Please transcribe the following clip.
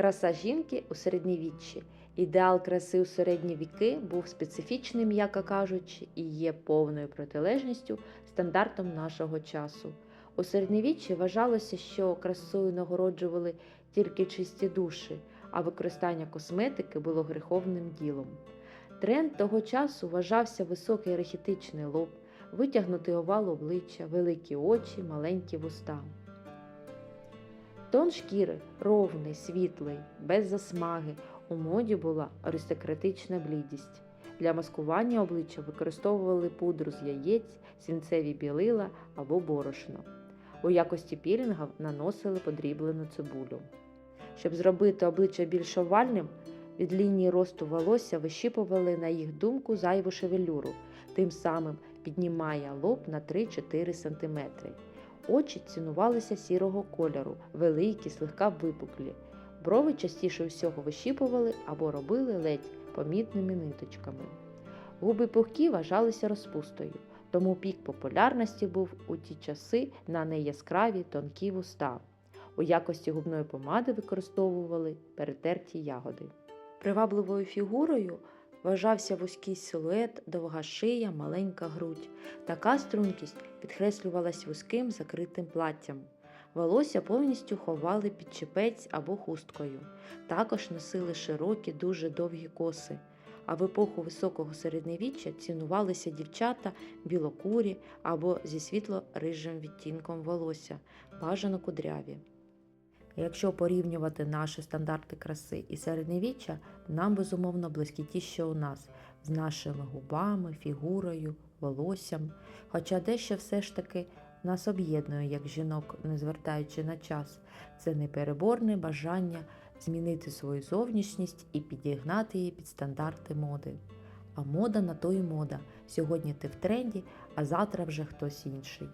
Краса жінки у середньовіччі. Ідеал краси у середні віки був специфічним, м'яко кажучи, і є повною протилежністю стандартам нашого часу. У середньовіччі вважалося, що красою нагороджували тільки чисті душі, а використання косметики було гріховним ділом. Тренд того часу вважався високий рахітичний лоб, витягнутий овал обличчя, великі очі, маленькі вуста. Тон шкіри ровний, світлий, без засмаги. У моді була аристократична блідість. Для маскування обличчя використовували пудру з яєць, свінцеві білила або борошно. У якості пілінга наносили подріблену цибулю. Щоб зробити обличчя більш овальним, від лінії росту волосся вищіпували, на їх думку, зайву шевелюру, тим самим піднімає лоб на 3-4 см. Очі цінувалися сірого кольору, великі, слегка випуклі. Брови частіше всього вищіпували або робили ледь помітними ниточками. Губи пухкі вважалися розпустою, тому пік популярності був у ті часи на неяскраві тонкі вуста. У якості губної помади використовували перетерті ягоди. Привабливою фігурою вважався вузький силует, довга шия, маленька грудь. Така стрункість підкреслювалась вузьким закритим платтям. Волосся повністю ховали під чепець або хусткою. Також носили широкі, дуже довгі коси. А в епоху високого середньовіччя цінувалися дівчата білокурі або зі світло-рижим відтінком волосся, бажано кудряві. Якщо порівнювати наші стандарти краси і середньовіччя, нам безумовно близькі ті, що у нас, з нашими губами, фігурою, волоссям. Хоча дещо все ж таки нас об'єднує як жінок, не звертаючи на час, це непереборне бажання змінити свою зовнішність і підігнати її під стандарти моди. А мода на то й мода. Сьогодні ти в тренді, а завтра вже хтось інший.